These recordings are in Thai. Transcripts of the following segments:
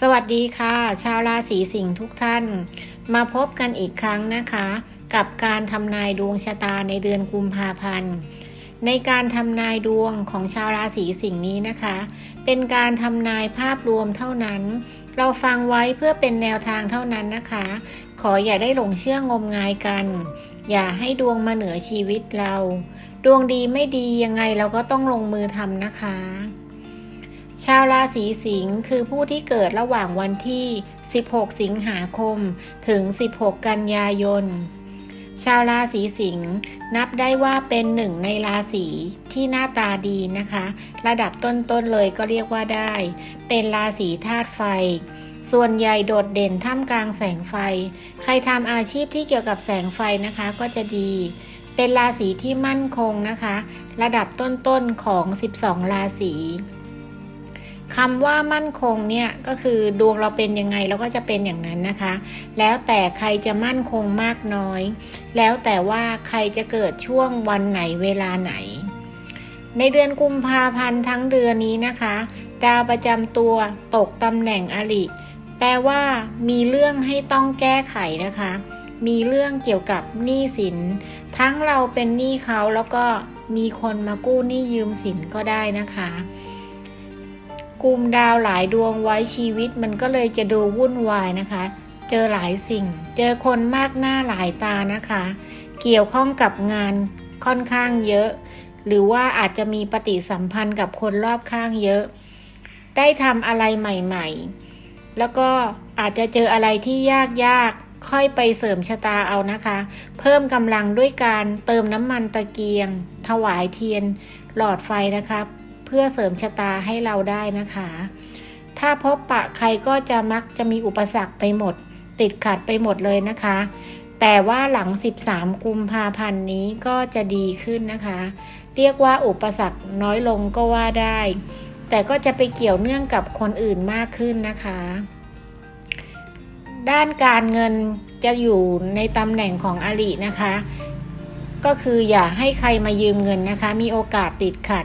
สวัสดีค่ะ ชาวราศีสิงห์ทุกท่าน มาพบกันอีกครั้งนะคะ กับการทำนายดวงชะตาในเดือนกุมภาพันธ์ ในการทำนายดวงของชาวราศีสิงห์นี้นะคะ เป็นการทำนายภาพรวมเท่านั้น เราฟังไว้เพื่อเป็นแนวทางเท่านั้นนะคะ ขออย่าได้หลงเชื่องมงายกัน อย่าให้ดวงมาเหนือชีวิตเรา ดวงดีไม่ดียังไงเราก็ต้องลงมือทำนะคะ ชาวราศีสิงห์คือผู้ที่เกิดระหว่างวันที่ 16 สิงหาคม ถึง 16 กันยายน ชาวราศีสิงห์นับได้ว่าเป็นหนึ่งในราศีที่หน้าตาดีนะคะ ระดับต้นๆเลยก็เรียกว่าได้ เป็นราศีธาตุไฟ ส่วนใหญ่โดดเด่นท่ามกลางแสงไฟ ใครทำอาชีพที่เกี่ยวกับแสงไฟนะคะก็จะดี เป็นราศีที่มั่นคงนะคะ ระดับต้นๆของ 12 ราศี คำว่ามั่นคงเนี่ยก็คือดวงเราเป็นยังไงเราก็จะเป็นอย่างนั้นนะคะ แล้วแต่ใครจะมั่นคงมากน้อย แล้วแต่ว่าใครจะเกิดช่วงวันไหนเวลาไหน ในเดือนกุมภาพันธ์ทั้งเดือนนี้นะคะ ดาวประจำตัวตกตำแหน่งอริแปลว่ามีเรื่องให้ต้องแก้ไขนะคะ มีเรื่องเกี่ยวกับหนี้สิน ทั้งเราเป็นหนี้เขาแล้วก็มีคนมากู้หนี้ยืมสินก็ได้นะคะ กลุ่มดาวหลายดวงไว้ชีวิตมันก็เลยจะดูวุ่นวายนะคะ เจอหลายสิ่ง เจอคนมากหน้าหลายตานะคะ เกี่ยวข้องกับงานค่อนข้างเยอะ หรือว่าอาจจะมีปฏิสัมพันธ์กับคนรอบข้างเยอะ ได้ทำอะไรใหม่ๆ แล้วก็อาจจะเจออะไรที่ยากๆ ค่อยไปเสริมชะตาเอานะคะ เพิ่มกำลังด้วยการเติมน้ำมันตะเกียง ถวายเทียน หลอดไฟนะคะ เพื่อเสริมชะตาให้เราได้นะคะ ถ้าพบปะใครก็จะมักจะมีอุปสรรคไปหมด ติดขัดไปหมดเลยนะคะ แต่ว่าหลัง 13 กุมภาพันธ์นี้ก็จะดีขึ้นนะคะ เรียกว่าอุปสรรคน้อยลงก็ว่าได้ แต่ก็จะไปเกี่ยวเนื่องกับคนอื่นมากขึ้นนะคะ ด้านการเงินจะอยู่ในตำแหน่งของอรินะคะ ก็คืออย่าให้ใครมายืมเงินนะคะ มีโอกาสติดขัด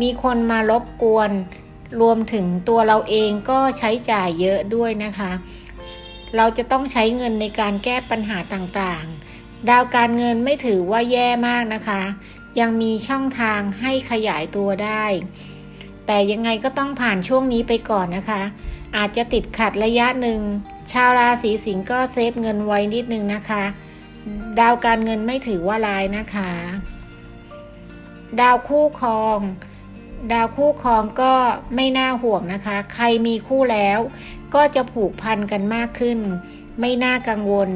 มีคนมารบกวน รวมถึงตัวเราเองก็ใช้จ่ายเยอะด้วยนะคะ เราจะต้องใช้เงินในการแก้ปัญหาต่างๆ ดาวการเงินไม่ถือว่าแย่มากนะคะ ยังมีช่องทางให้ขยายตัวได้ แต่ยังไงก็ต้องผ่านช่วงนี้ไปก่อนนะคะ อาจจะติดขัดระยะหนึ่ง ชาวราศีสิงห์ก็เซฟเงินไว้นิดนึงนะคะ ดาวการเงินไม่ถือว่าร้ายนะคะ ดาวคู่ครอง ดาวคู่ครองก็ไม่น่าห่วงนะคะ ใครมีคู่แล้ว ก็จะผูกพันกันมากขึ้น ไม่น่ากังวล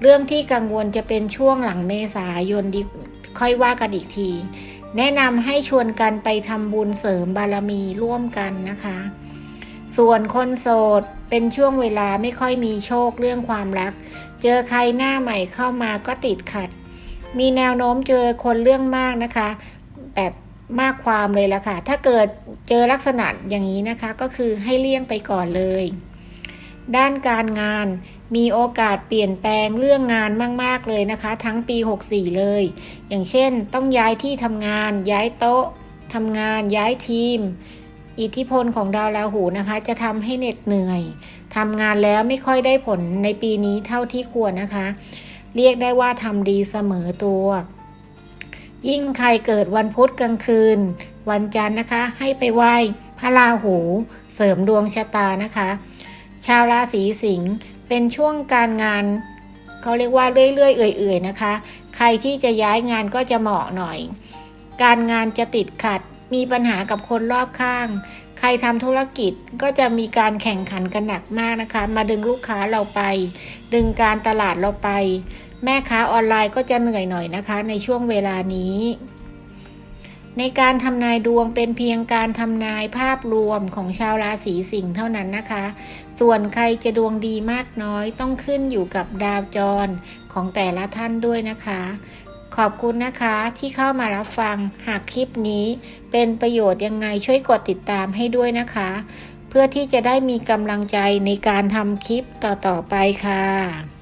เรื่องที่กังวลจะเป็นช่วงหลังเมษายนดีค่อยว่ากันอีกที แนะนำให้ชวนกันไปทำบุญเสริมบารมีร่วมกันนะคะ ส่วนคนโสดเป็นช่วงเวลาไม่ค่อยมีโชคเรื่องความรัก เจอใครหน้าใหม่เข้ามาก็ติดขัด มีแนวโน้มเจอคนเรื่องมากนะคะ แบบมากความเลยละค่ะ ถ้าเกิดเจอลักษณะอย่างนี้นะคะ ก็คือให้เลี่ยงไปก่อนเลย ด้านการงานมีโอกาสเปลี่ยนแปลงเรื่องงานมาก ๆ เลยนะคะ ทั้งปี 64 เลย อย่างเช่น ต้องย้ายที่ทำงาน ย้ายโต๊ะทำงานย้ายทีม อิทธิพลของดาวราหูนะคะ จะทำให้เหน็ดเหนื่อยทำงานแล้วไม่ค่อยได้ผลในปีนี้เท่าที่ควรนะคะ เรียกได้ว่าทำดีเสมอตัว ยิ่งใครเกิดวันพุธกลางคืน วันจันทร์นะคะ ให้ไปไหว้พระราหูเสริมดวงชะตานะคะ ชาวราศีสิงห์เป็นช่วงการงานเขาเรียกว่าเรื่อยๆ เอื่อยๆนะคะ ใครที่จะย้ายงานก็จะเหมาะหน่อย การงานจะติดขัด มีปัญหากับคนรอบข้าง ใครทำธุรกิจก็จะมีการแข่งขันกันหนักมากนะคะ มาดึงลูกค้าเราไป ดึงการตลาดเราไป แม่ค้าออนไลน์ก็จะเหนื่อยหน่อยนะคะ ในช่วงเวลานี้ ในการทำนายดวงเป็นเพียงการทำนายภาพรวมของชาวราศีสิงห์เท่านั้นนะคะ ส่วนใครจะดวงดีมากน้อยต้องขึ้นอยู่กับดาวจรของแต่ละท่านด้วยนะคะ ขอบคุณนะคะที่เข้ามารับฟัง หากคลิปนี้เป็นประโยชน์ยังไงช่วยกดติดตามให้ด้วยนะคะ เพื่อที่จะได้มีกำลังใจในการทำคลิปต่อๆไปค่ะ